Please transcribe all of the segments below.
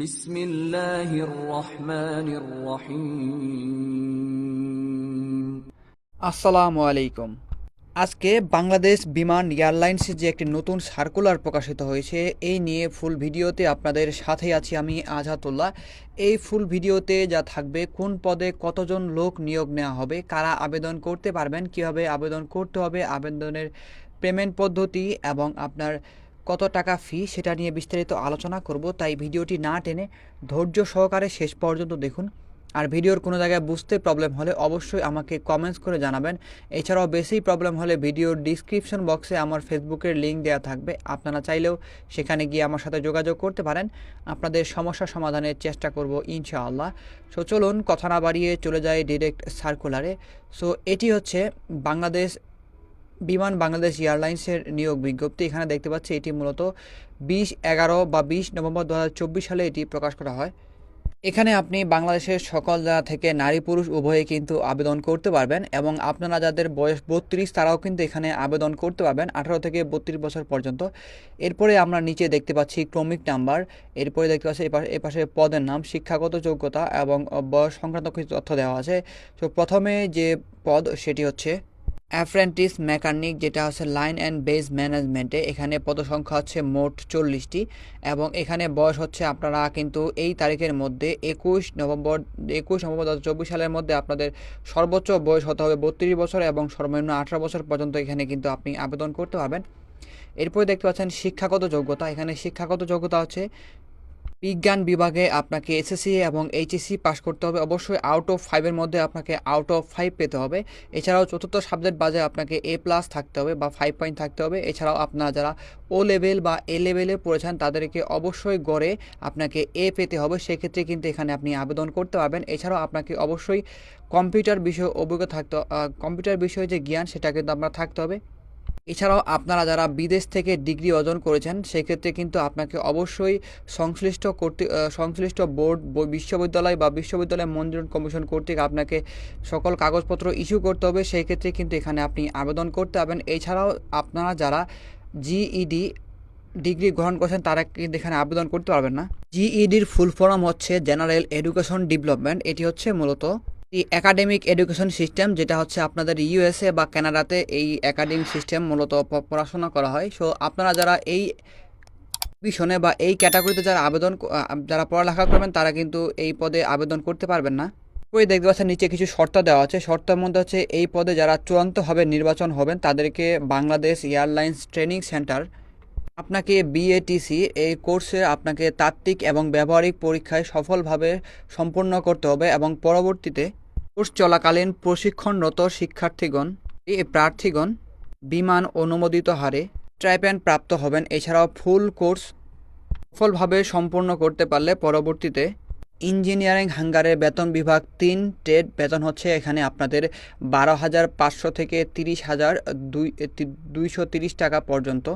বিসমিল্লাহির রহমানির আসসালামু আলাইকুম। আজকে বাংলাদেশ বিমান এয়ারলাইন্সের যে একটি নতুন সার্কুলার প্রকাশিত হয়েছে, এই নিয়ে ফুল ভিডিওতে আপনাদের সাথে আছি আমি আজাতুল্লাহ এই ফুল ভিডিওতে যা থাকবে, কোন পদে কতজন লোক নিয়োগ নেওয়া হবে, কারা আবেদন করতে পারবেন, কীভাবে আবেদন করতে হবে, আবেদনের পেমেন্ট পদ্ধতি এবং আপনার কত টাকা ফি সেটা নিয়ে বিস্তারিত আলোচনা করব, তাই ভিডিওটি না টেনে ধৈর্য সহকারে শেষ পর্যন্ত দেখুন। আর ভিডিওর কোনো জায়গায় বুঝতে প্রবলেম হলে অবশ্যই আমাকে কমেন্টস করে জানাবেন। এছাড়াও বেশি প্রবলেম হলে ভিডিওর ডিসক্রিপশন বক্সে আমার ফেসবুকের লিঙ্ক দেওয়া থাকবে। আপনারা চাইলেও সেখানে গিয়ে আমার সাথে যোগাযোগ করতে পারেন। আপনাদের সমস্যা সমাধানের চেষ্টা করব ইনশাআল্লাহ। সো চলুন কথা না বাড়িয়ে চলে যায় ডিরেক্ট সার্কুলারে সো এটি হচ্ছে বাংলাদেশ বিমান বাংলাদেশ এয়ারলাইন্সের নিয়োগ বিজ্ঞপ্তি। এখানে দেখতে পাচ্ছি, এটি মূলত বিশ, এগারো বা বিশ নভেম্বর দু হাজার চব্বিশ সালে এটি প্রকাশ করা হয়। এখানে আপনি বাংলাদেশের সকল জায়গা থেকে নারী, পুরুষ উভয়ে কিন্তু আবেদন করতে পারবেন এবং আপনারা যাদের বয়স বত্রিশ, তারাও কিন্তু এখানে আবেদন করতে পারবেন আঠারো থেকে বত্রিশ বছর পর্যন্ত। এরপরে আমরা নিচে দেখতে পাচ্ছি ক্রমিক নাম্বার। এরপরে দেখতে পাচ্ছি এপাশে পদের নাম, শিক্ষাগত যোগ্যতা এবং বয়স সংক্রান্ত কিছু তথ্য দেওয়া আছে। তো প্রথমে যে পদ, সেটি হচ্ছে অ্যাপ্রেন্টিস মেকানিক যেটা হচ্ছে লাইন অ্যান্ড বেস ম্যানেজমেন্টে এখানে পদসংখ্যা হচ্ছে মোট চল্লিশটি এবং এখানে বয়স হচ্ছে আপনারা কিন্তু এই তারিখের মধ্যে একুশ নভেম্বর একুশ নভেম্বর দু চব্বিশ সালের মধ্যে আপনাদের সর্বোচ্চ বয়স হতে হবে বত্রিশ বছর এবং সর্বনিম্ন আঠারো বছর পর্যন্ত এখানে কিন্তু আপনি আবেদন করতে পারবেন। এরপরে দেখতে পাচ্ছেন শিক্ষাগত যোগ্যতা, এখানে শিক্ষাগত যোগ্যতা হচ্ছে বিজ্ঞান বিভাগে আপনাকে এসএসসি এবং এইচএসসি পাস করতে হবে। অবশ্যই আউট অফ ফাইভের মধ্যে আপনাকে আউট অফ ফাইভ পেতে হবে। এছাড়াও চতুর্থ সাবজেক্ট বাজে আপনাকে এ প্লাস থাকতে হবে বা ফাইভ পয়েন্ট থাকতে হবে। এছাড়াও আপনারা যারা ও লেভেল বা এ লেভেলে পড়েছেন, তাদেরকে অবশ্যই গড়ে আপনাকে এ পেতে হবে। সেক্ষেত্রে কিন্তু এখানে আপনি আবেদন করতে পারবেন। এছাড়াও আপনাকে অবশ্যই কম্পিউটার বিষয়ে অভিজ্ঞ থাকতে কম্পিউটার বিষয়ে যে জ্ঞান, সেটা কিন্তু আপনার থাকতে হবে। এছাড়াও আপনারা যারা বিদেশ থেকে ডিগ্রি অর্জন করেছেন, সেক্ষেত্রে কিন্তু আপনাকে অবশ্যই সংশ্লিষ্ট কর্তৃক সংশ্লিষ্ট বোর্ড বিশ্ববিদ্যালয় বা বিশ্ববিদ্যালয় মঞ্জুর কমিশন কর্তৃক আপনাকে সকল কাগজপত্র ইস্যু করতে হবে। সেই ক্ষেত্রে কিন্তু এখানে আপনি আবেদন করতে পারবেন। এছাড়াও আপনারা যারা জিইডি ডিগ্রি গ্রহণ করেছেন, তারা কিন্তু এখানে আবেদন করতে পারবেন না। জিইডির ফুল ফর্ম হচ্ছে জেনারেল এডুকেশন ডেভেলপমেন্ট এটি হচ্ছে মূলত একাডেমিক এডুকেশন সিস্টেম যেটা হচ্ছে আপনাদের ইউএসএ বা কানাডাতে এই একাডেমিক সিস্টেম মূলত পড়াশোনা করা হয়। সো আপনারা যারা এই বিষনে বা এই ক্যাটাগরিতে যারা আবেদন যারা পড়ালেখা করবেন, তারা কিন্তু এই পদে আবেদন করতে পারবেন না। ওই দেখতে পাচ্ছেন, নিচে কিছু শর্ত দেওয়া আছে। শর্তের মধ্যে হচ্ছে এই পদে যারা চূড়ান্তভাবে নির্বাচন হবেন, তাদেরকে বাংলাদেশ এয়ারলাইন্স ট্রেনিং সেন্টার, আপনাকে বিএটিসি এই কোর্সে আপনাকে তাত্ত্বিক এবং ব্যবহারিক পরীক্ষায় সফলভাবে সম্পন্ন করতে হবে এবং পরবর্তীতে কোর্স চলাকালীন প্রশিক্ষণরত শিক্ষার্থীগণ এই প্রার্থীগণ বিমান অনুমোদিত হারে ট্রাইপ্যান্ড প্রাপ্ত হবেন। এছাড়াও ফুল কোর্স সফলভাবে সম্পূর্ণ করতে পারলে পরবর্তীতে ইঞ্জিনিয়ারিং হাঙ্গারের বেতন বিভাগ তিন ট্রেড বেতন হচ্ছে এখানে আপনাদের বারো হাজার পাঁচশো থেকে তিরিশ হাজার দুই দুইশো তিরিশ টাকা পর্যন্ত।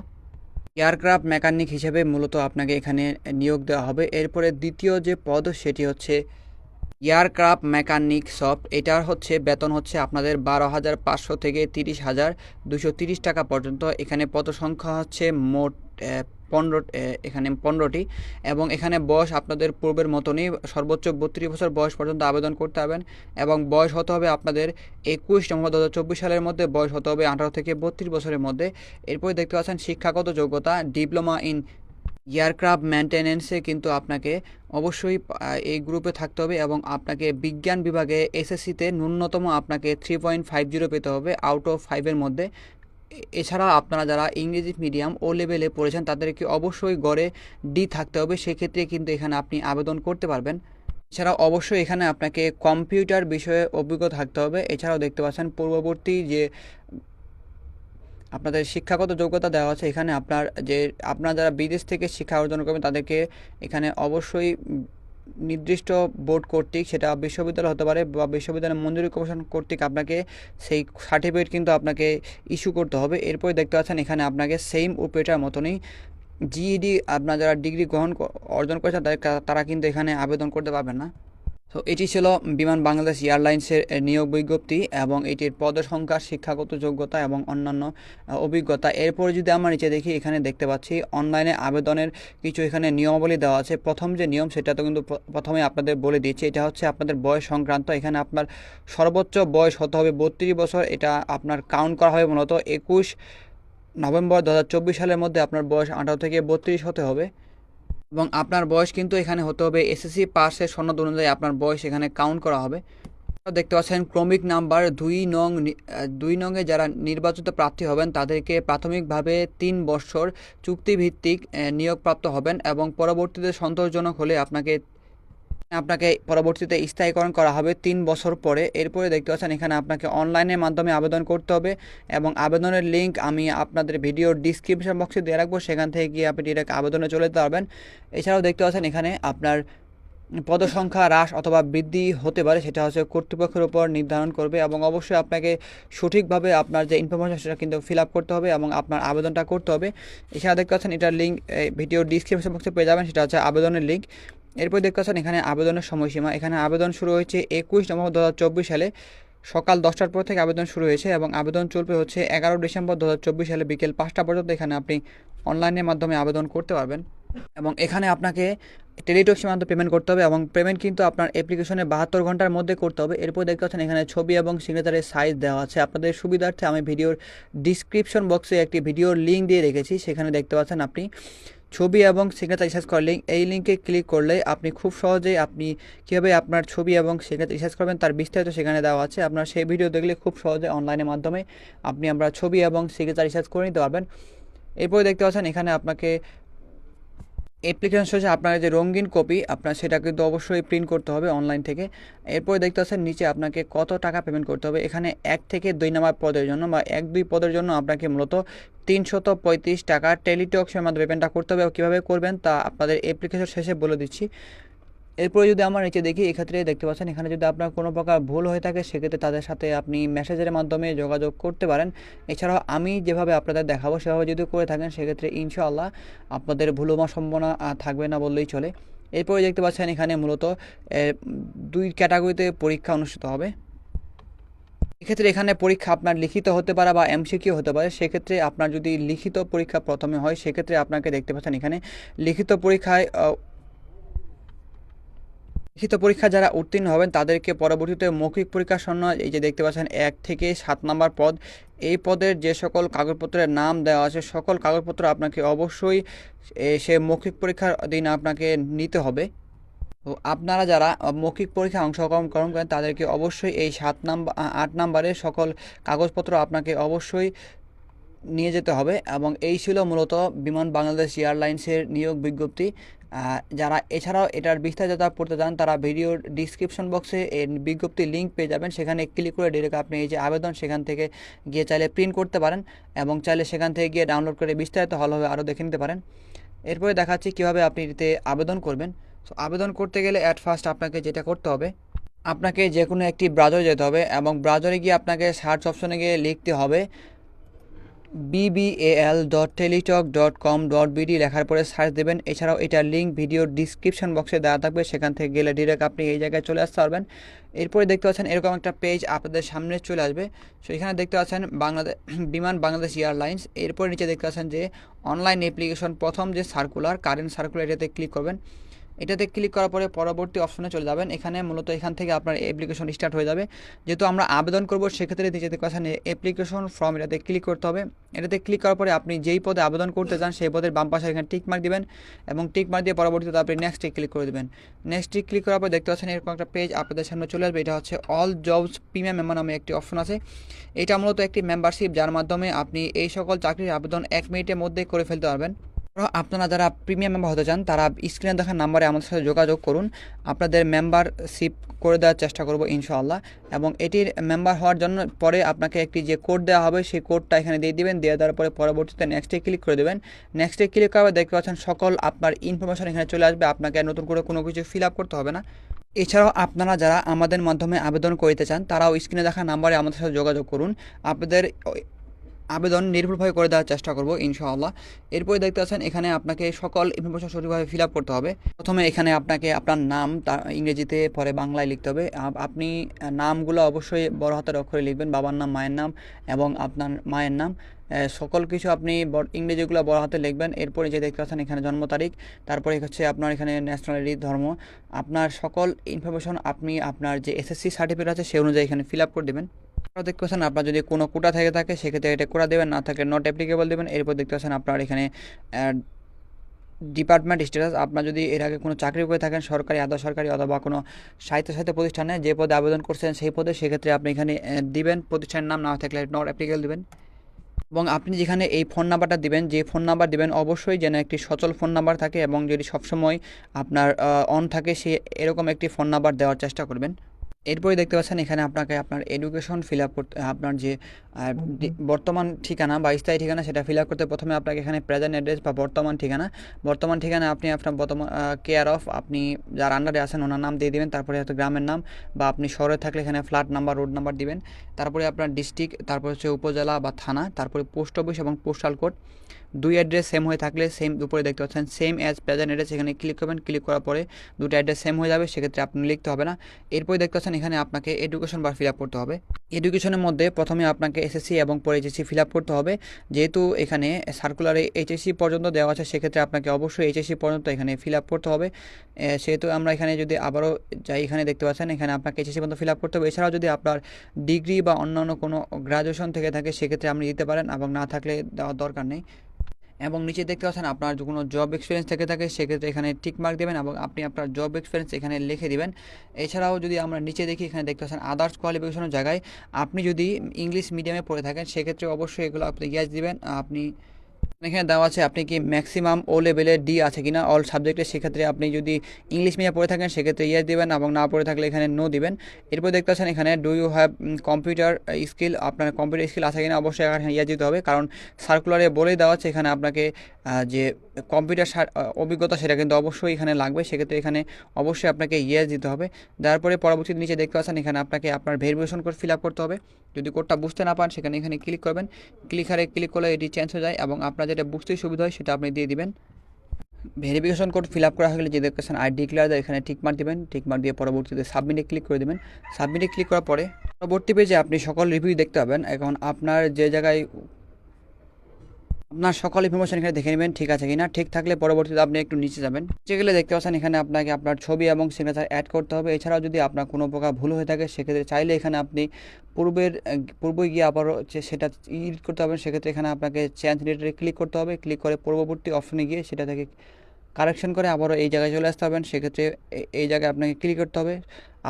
এয়ারক্রাফট মেকানিক হিসেবে মূলত আপনাকে এখানে নিয়োগ দেওয়া হবে। এরপরে দ্বিতীয় যে পদ সেটি হচ্ছে এয়ারক্রাফট মেকানিক সফট, এটার হচ্ছে বেতন হচ্ছে আপনাদের বারো হাজার পাঁচশো থেকে তিরিশ হাজার দুশো তিরিশ টাকা পর্যন্ত। এখানে পদ সংখ্যা হচ্ছে মোট পনেরো এখানে পনেরোটি। এবং এখানে বয়স আপনাদের পূর্বের মতনই, সর্বোচ্চ বত্রিশ বছর বয়স পর্যন্ত আবেদন করতে হবেন এবং বয়স হতে হবে আপনাদের একুশ নভেম্বর দু চব্বিশ সালের মধ্যে, বয়স হতে হবে আঠারো থেকে বত্রিশ বছরের মধ্যে। এরপরে দেখতে পাচ্ছেন শিক্ষাগত যোগ্যতা, ডিপ্লোমা ইন এয়ারক্রাফট মেনটেন্যান্সে কিন্তু আপনাকে অবশ্যই এই গ্রুপে থাকতে হবে এবং আপনাকে বিজ্ঞান বিভাগে এসএসসিতে ন্যূনতম আপনাকে থ্রি পয়েন্ট ফাইভ জিরো পেতে হবে আউট অফ ফাইভের মধ্যে। এছাড়া আপনারা যারা ইংরেজি মিডিয়াম ও লেভেলে পড়েছেন তাদেরকে অবশ্যই গড়ে ডি থাকতে হবে, সেক্ষেত্রে কিন্তু এখানে আপনি আবেদন করতে পারবেন। এছাড়া অবশ্যই এখানে আপনাকে কম্পিউটার বিষয়ে অভিজ্ঞ থাকতে হবে। এছাড়াও দেখতে পাচ্ছেন, পূর্ববর্তী যে আপনাদের শিক্ষাগত যোগ্যতা দেওয়া আছে। এখানে আপনার যে, আপনারা যারা বিদেশ থেকে শিক্ষা অর্জন করবেন, তাদেরকে এখানে অবশ্যই নির্দিষ্ট বোর্ড কর্তৃক, সেটা বিশ্ববিদ্যালয় হতে পারে বা বিশ্ববিদ্যালয় মঞ্জুরি কমিশন কর্তৃক আপনাকে সেই সার্টিফিকেট কিন্তু আপনাকে ইস্যু করতে হবে। এরপরে দেখতে পাচ্ছেন এখানে আপনাকে সেম উপেটার মতনই জিইডি আপনার যারা ডিগ্রি গ্রহণ অর্জন করেছেন তারা কিন্তু এখানে আবেদন করতে পারবেন না। তো এটি ছিল বিমান বাংলাদেশ এয়ারলাইন্সের নিয়োগ বিজ্ঞপ্তি এবং এটির পদসংখ্যা শিক্ষাগত যোগ্যতা এবং অন্যান্য অভিজ্ঞতা। এরপরে যদি আমরা নিচে দেখি, এখানে দেখতে পাচ্ছি অনলাইনে আবেদনের কিছু এখানে নিয়মাবলী দেওয়া আছে। প্রথম যে নিয়ম, সেটা তো কিন্তু প্র- প্রথমে আপনাদের বলে দিয়েছি এটা হচ্ছে আপনাদের বয়স সংক্রান্ত। এখানে আপনার সর্বোচ্চ বয়স হতে হবে বত্রিশ বছর, এটা আপনার কাউন্ট করা হবে মূলত একুশ নভেম্বর দু হাজার চব্বিশ সালের মধ্যে আপনার বয়স আঠারো থেকে বত্রিশ হতে হবে। এবং আপনার বয়স কিন্তু এখানে হতে হবে এসএসসি পাসের সনদ অনুযায়ী আপনার বয়স এখানে কাউন্ট করা হবে। দেখতে পাচ্ছেন ক্রমিক নাম্বার দুই নং দুই নংয়ে যারা নির্বাচিত প্রার্থী হবেন, তাদেরকে প্রাথমিকভাবে তিন বছর চুক্তিভিত্তিক নিয়োগপ্রাপ্ত হবেন এবং পরবর্তীতে সন্তোষজনক হলে আপনাকে আপনাকে পরবর্তীতে স্থায়ীকরণ করা হবে তিন বছর পরে। এরপরে দেখতে পাচ্ছেন, এখানে আপনাকে অনলাইনের মাধ্যমে আবেদন করতে হবে এবং আবেদনের লিঙ্ক আমি আপনাদের ভিডিওর ডিসক্রিপশন বক্সে দিয়ে রাখব, সেখান থেকে গিয়ে আপনি ডিরেক্ট আবেদনে চলে যেতে পারবেন। এছাড়াও দেখতে পাচ্ছেন, এখানে আপনার পদসংখ্যা হ্রাস অথবা বৃদ্ধি হতে পারে, সেটা হচ্ছে কর্তৃপক্ষের উপর নির্ধারণ করবে এবং অবশ্যই আপনাকে সঠিকভাবে আপনার যে ইনফরমেশন সেটা কিন্তু ফিল আপ করতে হবে এবং আপনার আবেদনটা করতে হবে। এছাড়া দেখতে পাচ্ছেন, এটার লিঙ্ক ভিডিও ডিসক্রিপশন বক্সে পেয়ে যাবেন, সেটা হচ্ছে আবেদনের লিঙ্ক এরপর দেখতে পাচ্ছেন এখানে আবেদনের সময়সীমা। এখানে আবেদন শুরু হয়েছে একুশ নভেম্বর দু হাজার চব্বিশ সালে। সকাল দশটার পর থেকে আবেদন শুরু হয়েছে এবং আবেদন চলবে হচ্ছে এগারো ডিসেম্বর দু হাজার চব্বিশ সালে বিকেল পাঁচটা পর্যন্ত। এখানে আপনি অনলাইনের মাধ্যমে আবেদন করতে পারবেন। এবং এখানে আপনাকে টেলিটক সীমান্ত পেমেন্ট করতে হবে এবং পেমেন্ট কিন্তু আপনার অ্যাপ্লিকেশনে বাহাত্তর ঘণ্টার মধ্যে করতে হবে। এরপর দেখতে পাচ্ছেন এখানে ছবি এবং সিগনেচারের সাইজ দেওয়া আছে। আপনাদের সুবিধার্থে আমি ভিডিওর ডিসক্রিপশন বক্সে একটি ভিডিওর লিঙ্ক দিয়ে রেখেছি। সেখানে দেখতে পাচ্ছেন আপনি ছবি এবং সিগনেচার রিসার্চ করার লিঙ্ক এই লিঙ্কে ক্লিক করলে আপনি খুব সহজেই আপনি কীভাবে আপনার ছবি এবং সিগনেচার রিসার্চ করবেন তার বিস্তারিত সেখানে দেওয়া আছে। আপনার সেই ভিডিও দেখলে খুব সহজে অনলাইনের মাধ্যমে আপনি আমরা ছবি এবং সিগনেচার রিসার্চ করে নিতে পারবেন। এরপরে দেখতে পাচ্ছেন এখানে আপনাকে অ্যাপ্লিকেশন শেষে আপনার যে রঙিন কপি আপনার সেটা কিন্তু অবশ্যই প্রিন্ট করতে হবে অনলাইন থেকে। এরপরে দেখতে পাচ্ছেন নিচে আপনাকে কত টাকা পেমেন্ট করতে হবে। এখানে এক থেকে দুই নাম্বার পদের জন্য বা এক দুই পদের জন্য আপনাকে মূলত তিনশত পঁয়ত্রিশ টাকা টেলিটক্সের মাধ্যমে পেমেন্টটা করতে হবে। কীভাবে করবেন তা আপনাদের অ্যাপ্লিকেশন শেষে বলে দিচ্ছি। এরপরে যদি আমরা নিচে দেখি, এক্ষেত্রে দেখতে পাচ্ছেন, এখানে যদি আপনার কোনো প্রকার ভুল হয়ে থাকে, সেক্ষেত্রে তাদের সাথে আপনি মেসেজের মাধ্যমে যোগাযোগ করতে পারেন। এছাড়াও আমি যেভাবে আপনাদের দেখাবো, সেভাবে যদি করে থাকেন, সেক্ষেত্রে ইনশাআল্লাহ আপনাদের ভুলমা সম্ভাবনা থাকবে না বললেই চলে। এরপরে দেখতে পাচ্ছেন, এখানে মূলত দুই ক্যাটাগরিতে পরীক্ষা অনুষ্ঠিত হবে। এক্ষেত্রে এখানে পরীক্ষা আপনার লিখিত হতে পারে বা এমসিকিউ হতে পারে। সেক্ষেত্রে আপনার যদি লিখিত পরীক্ষা প্রথমে হয়, সেক্ষেত্রে আপনাকে দেখতে পাচ্ছেন, এখানে লিখিত পরীক্ষায় লিখিত পরীক্ষা যারা উত্তীর্ণ হবেন, তাদেরকে পরবর্তীতে মৌখিক পরীক্ষার জন্য এই যে দেখতে পাচ্ছেন, এক থেকে সাত নাম্বার পদ। এই পদের যে সকল কাগজপত্রের নাম দেওয়া আছে, সকল কাগজপত্র আপনাকে অবশ্যই সে মৌখিক পরীক্ষার দিন আপনাকে নিতে হবে। তো আপনারা যারা মৌখিক পরীক্ষায় অংশগ্রহণ গ্রহণ করেন, তাদেরকে অবশ্যই এই সাত নাম্বার আট নাম্বারের সকল কাগজপত্র আপনাকে অবশ্যই নিয়ে যেতে হবে। এবং এই ছিল মূলত বিমান বাংলাদেশ এয়ারলাইন্সের নিয়োগ বিজ্ঞপ্তি। যারা এছাড়াও এটার বিস্তারিত পড়তে চান তারা ভিডিওর ডিসক্রিপশন বক্সে এর বিজ্ঞপ্তি লিঙ্ক পেয়ে যাবেন। সেখানে ক্লিক করে ডিরেক্ট আপনি এই যে আবেদন, সেখান থেকে গিয়ে চাইলে প্রিন্ট করতে পারেন এবং চাইলে সেখান থেকে গিয়ে ডাউনলোড করে বিস্তারিত ভালোভাবে আরও দেখে নিতে পারেন। এরপরে দেখাচ্ছি কীভাবে আপনি এতে আবেদন করবেন। সো আবেদন করতে গেলে অ্যাট ফার্স্ট আপনাকে যেটা করতে হবে, আপনাকে যে কোনো একটি ব্রাউজারে যেতে হবে এবং ব্রাউজারে গিয়ে আপনাকে সার্চ অপশনে গিয়ে লিখতে হবে BBL dot teletalk dot com dot BD লেখার পরে সার্চ দেবেন। এছাড়াও এটার লিঙ্ক ভিডিওর ডিসক্রিপশন বক্সে দেওয়া থাকবে। সেখান থেকে গেলে ডিরেক্ট আপনি এই জায়গায় চলে আসতে পারবেন। এরপরে দেখতে পাচ্ছেন এরকম একটা পেজ আপনাদের সামনে চলে আসবে। সো এখানে দেখতে পাচ্ছেন বাংলাদেশ বিমান বাংলাদেশ এয়ারলাইন্স এরপরে নিচে দেখতে পাচ্ছেন যে অনলাইন অ্যাপ্লিকেশন প্রথম যে সার্কুলার কারেন্ট সার্কুলার এটাতে ক্লিক করবেন। এটাতে ক্লিক করার পরে পরবর্তী অপশনে চলে যাবেন। এখানে মূলত এখান থেকে আপনার অ্যাপ্লিকেশন স্টার্ট হয়ে যাবে। যেহেতু আমরা আবেদন করব, সেক্ষেত্রে দেখতে পাচ্ছেন অ্যাপ্লিকেশন ফর্ম এটাতে ক্লিক করতে হবে। এটাতে ক্লিক করার পরে আপনি যেই পদে আবেদন করতে চান, সেই পদের বাম পাশে এখানে টিক মার্ক দিবেন এবং টিক মার্ক দিয়ে পরবর্তীতে আপনি নেক্সটে ক্লিক করে দেবেন। নেক্সটে ক্লিক করার পর দেখতে পাচ্ছেন এরকম একটা পেজ আপনাদের সামনে চলে আসবে। এটা হচ্ছে অল জবস প্রিমিয়াম মেম্বার নামে একটি অপশন আছে। এটা মূলত একটি মেম্বারশিপ যার মাধ্যমে আপনি এই সকল চাকরির আবেদন এক মিনিটের মধ্যে করে ফেলতে পারবেন। আপনারা যারা প্রিমিয়াম মেম্বার হতে চান, তারা স্ক্রিনে দেখা নাম্বারে আমাদের সাথে যোগাযোগ করুন। আপনাদের মেম্বারশিপ করে দেওয়ার চেষ্টা করব ইনশাআল্লাহ। এবং এটির মেম্বার হওয়ার জন্য পরে আপনাকে একটি যে কোড দেওয়া হবে, সেই কোডটা এখানে দিয়ে দিবেন। দিয়ে দেওয়ার পরে পরবর্তীতে নেক্সটে ক্লিক করে দেবেন। নেক্সটে ক্লিক করার দেখতে পাচ্ছেন সকল আপনার ইনফরমেশন এখানে চলে আসবে। আপনাকে নতুন করে কোনো কিছু ফিল আপ করতে হবে না। এছাড়াও আপনারা যারা আমাদের মাধ্যমে আবেদন করতে চান, তারাও স্ক্রিনে দেখা নাম্বারে আমাদের সাথে যোগাযোগ করুন। আপনাদের আবেদন নির্ভুলভাবে করে দেওয়ার চেষ্টা করব, ইনশাআল্লাহ। এরপরে দেখতে পাচ্ছেন, এখানে আপনাকে সকল ইনফরমেশন সঠিকভাবে ফিল আপ করতে হবে। প্রথমে এখানে আপনাকে আপনার নাম, তা ইংরেজিতে, পরে বাংলায় লিখতে হবে। আপনি নামগুলো অবশ্যই বড় হাতের অক্ষরে লিখবেন, বাবার নাম, মায়ের নাম এবং আপনার মায়ের নাম। সকল কিছু আপনি ইংরেজিগুলো বড় হাতে লিখবেন। এরপরে যে দেখতে পাচ্ছেন, এখানে জন্ম তারিখ, তারপরে হচ্ছে আপনার এখানে ন্যাশনালিটি ধর্ম। আপনার সকল ইনফরমেশন আপনি আপনার যে এসএসসি সার্টিফিকেট আছে, সেই অনুযায়ী এখানে ফিল আপ করে দেবেন। দেখতে পাচ্ছেন আপনার যদি কোনো কোটা থেকে থাকে, সেক্ষেত্রে এটা কোটা দেবেন, না থাকলে নট অ্যাপ্লিকেবল দেবেন। এরপর দেখতে পাচ্ছেন আপনার এখানে ডিপার্টমেন্ট স্ট্যাটাস আপনার যদি এর আগে কোনো চাকরি করে থাকেন, সরকারি, আধা সরকারি অথবা কোনো সাহিত্য সাহিত্য প্রতিষ্ঠানে যে পদে আবেদন করছেন, সেই পদে সেক্ষেত্রে আপনি এখানে দিবেন। প্রতিষ্ঠানের নাম না থাকলে নট অ্যাপ্লিকেবল দেবেন। এবং আপনি যেখানে এই ফোন নাম্বারটা দিবেন, যে ফোন নাম্বার দিবেন, অবশ্যই যেন একটি সচল ফোন নাম্বার থাকে এবং যদি সবসময় আপনার অন থাকে, সে এরকম একটি ফোন নাম্বার দেওয়ার চেষ্টা করবেন। এরপরে দেখতে পাচ্ছেন এখানে আপনাকে আপনার এডুকেশন ফিল আপ করতে আপনার যে বর্তমান ঠিকানা বা স্থায়ী ঠিকানা সেটা ফিল আপ করতে প্রথমে আপনাকে এখানে প্রেজেন্ট অ্যাড্রেস বা বর্তমান ঠিকানা বর্তমান ঠিকানা আপনি আপনার বর্তমান কেয়ার অফ আপনি যার আন্ডারে আছেন ওনার নাম দিয়ে দিবেন তারপরে হয়তো গ্রামের নাম বা আপনি শহরে থাকলে এখানে ফ্ল্যাট নাম্বার রোড নাম্বার দিবেন তারপরে আপনার ডিস্ট্রিক্ট তারপর হচ্ছে উপজেলা বা থানা তারপরে পোস্ট অফিস এবং পোস্টাল কোড দুই অ্যাড্রেস সেম হয়ে থাকলে সেম উপরে দেখতে পাচ্ছেন সেম অ্যাজ প্রেজেন্ট অ্যাড্রেস এখানে ক্লিক করবেন ক্লিক করার পরে দুটো অ্যাড্রেস সেম হয়ে যাবে, সেক্ষেত্রে আপনি লিখতে হবে না। এরপরে দেখতে পাচ্ছেন এখানে আপনাকে এডুকেশন বার ফিল আপ করতে হবে। এডুকেশনের মধ্যে প্রথমে আপনাকে এসএসসি এবং পরে এইচএসসি ফিল আপ করতে হবে। যেহেতু এখানে সার্কুলারে এইচএসসি পর্যন্ত দেওয়া আছে, সেক্ষেত্রে আপনাকে অবশ্যই এইচএসসি পর্যন্ত এখানে ফিল আপ করতে হবে। সেহেতু আমরা এখানে যদি আবারও যাই, এখানে দেখতে পাচ্ছেন এখানে আপনাকে এইচএসসি পর্যন্ত ফিল আপ করতে হবে। এছাড়াও যদি আপনার ডিগ্রি বা অন্যান্য কোনো গ্রাজুয়েশন থেকে থাকে, সেক্ষেত্রে আপনি দিতে পারেন এবং না থাকলে দেওয়ার দরকার নেই। এবং নিচে দেখতে পাচ্ছেন আপনার কোনো জব এক্সপিরিয়েন্স থেকে থাকে, সেক্ষেত্রে এখানে টিক মার্ক দেবেন এবং আপনি আপনার জব এক্সপিরিয়েন্স এখানে লিখে দিবেন। এছাড়াও যদি আমরা নিচে দেখি, এখানে দেখতে পাচ্ছেন আদার্স কোয়ালিফিকেশনের জায়গায়, আপনি যদি ইংলিশ মিডিয়ামে পড়ে থাকেন, সেক্ষেত্রে অবশ্যই এগুলো আপনি গ্যাস দিবেন। আপনি এখানে দেওয়া আছে আপনি কি ম্যাক্সিমাম ও লেভেলের ডি আছে কিনা? অল সাবজেক্টে সেক্ষেত্রে আপনি যদি ইংলিশ মিডিয়াম পড়ে থাকেন, সেক্ষেত্রে ইয়েস দেবেন এবং না পড়ে থাকলে এখানে নো দিবেন। এরপর দেখতে পাচ্ছেন এখানে do you have computer skill আপনার কম্পিউটার স্কিল আছে কিনা? অবশ্যই এখানে ইয়ে দিতে হবে। কারণ সার্কুলারে বলেই দেওয়া আছে এখানে আপনাকে যে কম্পিউটার অভিজ্ঞতা সেটা কিন্তু অবশ্যই এখানে লাগবে। সেক্ষেত্রে এখানে অবশ্যই আপনাকে ইয়েস দিতে হবে। তারপরে পরবর্তীতে নিচে দেখতে পাচ্ছেন এখানে আপনাকে আপনার ভেরিফিকেশন কোড ফিল আপ করতে হবে। যদি কোডটা বুঝতে না পান, সেখানে এখানে ক্লিক করবেন। ক্লিকারে ক্লিক করলে এটি চেঞ্জ হয়ে যায় এবং আপনার যেটা বুঝতে সুবিধা হয়, সেটা আপনি দিয়ে দিবেন। ভেরিফিকেশন কোড ফিল আপ করা হয়ে গেলে যে দেখতেছেন ক্লিয়ার ডিক্লেয়ার এখানে টিক মার্ক দেবেন। মার্ক দিয়ে পরবর্তীতে সাবমিটে ক্লিক করে দেবেন। সাবমিটে ক্লিক করার পরে, পরবর্তী পেজে আপনি সকল রিভিউ দেখতে পাবেন। এখন আপনার যে জায়গায় আপনার সকল ইনফরমেশন এখানে দেখে নেবেন, ঠিক আছে কিনা? ঠিক থাকলে পরবর্তীতে আপনি একটু নিচে যাবেন। নিচে গেলে দেখতে পাচ্ছেন, এখানে আপনাকে আপনার ছবি এবং সিগনেচার অ্যাড করতে হবে। এছাড়াও যদি আপনার কোনো প্রকার ভুল হয়ে থাকে, সেক্ষেত্রে চাইলে এখানে আপনি পূর্বের, পূর্বে গিয়ে আবারও সেটা এডিট করতে হবে সেক্ষেত্রে এখানে আপনাকে চেঞ্জ রিলেটে ক্লিক করতে হবে। ক্লিক করে পূর্ববর্তী অপশনে গিয়ে সেটা থেকে কারেকশন করে আবারও এই জায়গায় চলে আসতে হবেন সেক্ষেত্রে এই জায়গায় আপনাকে ক্লিক করতে হবে।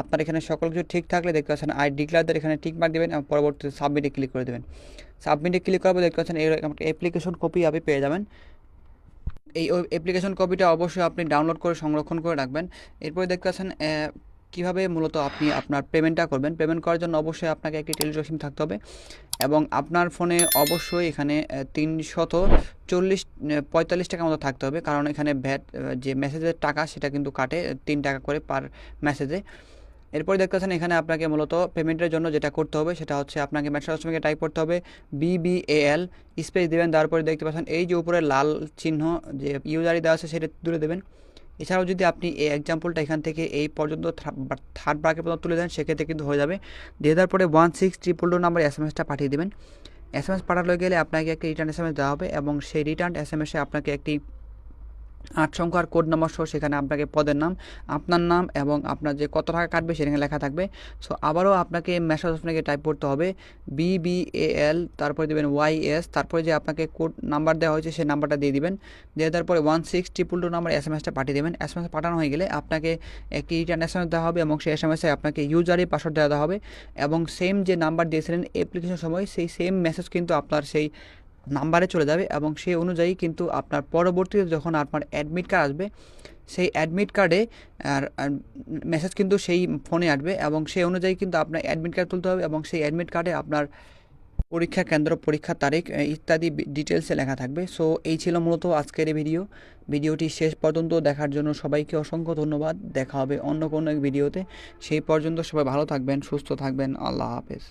আপনার এখানে সকল কিছু ঠিক থাকলে দেখতে পাচ্ছেন আই ডিক্লারদের এখানে টিক মার্ক দেবেন এবং পরবর্তীতে সাবমিটে ক্লিক করে দেবেন। সাবমিটে ক্লিক পর দেখতে পাচ্ছেন এই অ্যাপ্লিকেশন কপি আপনি পেয়ে যাবেন। এই অ্যাপ্লিকেশন কপিটা অবশ্যই আপনি ডাউনলোড করে সংরক্ষণ করে রাখবেন। এরপরে দেখতে পাচ্ছেন কীভাবে মূলত আপনি আপনার পেমেন্টটা করবেন। পেমেন্ট করার জন্য অবশ্যই আপনাকে একটি টেলিটক থাকতে হবে এবং আপনার ফোনে অবশ্যই এখানে তিনশত চল্লিশ পঁয়তাল্লিশ টাকার মতো থাকতে হবে। কারণ এখানে ভ্যাট যে মেসেজের টাকা সেটা কিন্তু কাটে তিন টাকা করে পার মেসেজে এরপরে দেখতে পাচ্ছেন এখানে আপনাকে মূলত পেমেন্টের জন্য যেটা করতে হবে সেটা হচ্ছে আপনাকে সঙ্গে টাইপ করতে হবে বিবিএল স্পেস দেবেন, তারপরে দেখতে পাচ্ছেন এই যে উপরে লাল চিহ্ন যে ইউজারি দেওয়া আছে সেটা তুলে দেবেন। এছাড়াও যদি আপনি এই এক্সাম্পলটা এখান থেকে এই পর্যন্ত থার্ড ব্রাকের পর্যন্ত তুলে দেন, সেক্ষেত্রে কিন্তু হয়ে যাবে। দিয়ে দেওয়ার পরে one six triple two number S M এসটা পাঠিয়ে দেবেন। এস এম এস পাঠানো গেলে আপনাকে একটি রিটার্ন এস এম এস দেওয়া হবে এবং সেই রিটার্ন এস এম এসে আপনাকে একটি আট সংখ্যার কোড নাম্বার সহ সেখানে আপনাকে পদের নাম, আপনার নাম এবং আপনার যে কত টাকা কাটবে সেখানে লেখা থাকবে। সো আবারও আপনাকে মেসেজ আপনাকে টাইপ করতে হবে বিবিএল তারপরে দেবেন ওয়াই এস তারপরে যে আপনাকে কোড নাম্বার দেওয়া হয়েছে সেই নাম্বারটা দিয়ে দিবেন। দিয়ে দেওয়ার পরে one six triple two number S M এসটা পাঠিয়ে দেবেন। এস এম এস পাঠানো হয়ে গেলে আপনাকে একটি রিটার্ন এস এম এস দেওয়া হবে এবং সেই এস এম এসে আপনাকে ইউজারই পাসওয়ার্ড দেওয়া হবে এবং সেম যে নাম্বার দিয়েছিলেন অ্যাপ্লিকেশন সময়, সেই সেম মেসেজ কিন্তু আপনার সেই নাম্বারে চলে যাবে এবং সেই অনুযায়ী কিন্তু আপনার পরবর্তীতে যখন আপনার অ্যাডমিট কার্ড আসবে, সেই অ্যাডমিট কার্ডে মেসেজ কিন্তু সেই ফোনে আসবে এবং সেই অনুযায়ী কিন্তু আপনার অ্যাডমিট কার্ড তুলতে হবে এবং সেই অ্যাডমিট কার্ডে আপনার পরীক্ষা কেন্দ্র পরীক্ষার তারিখ ইত্যাদি ডিটেলসে লেখা থাকবে। সো এই ছিল মূলত আজকের এই ভিডিও ভিডিওটি শেষ পর্যন্ত দেখার জন্য সবাইকে অসংখ্য ধন্যবাদ। দেখা হবে অন্য কোনো এক ভিডিওতে সেই পর্যন্ত সবাই ভালো থাকবেন, সুস্থ থাকবেন। আল্লাহ হাফেজ।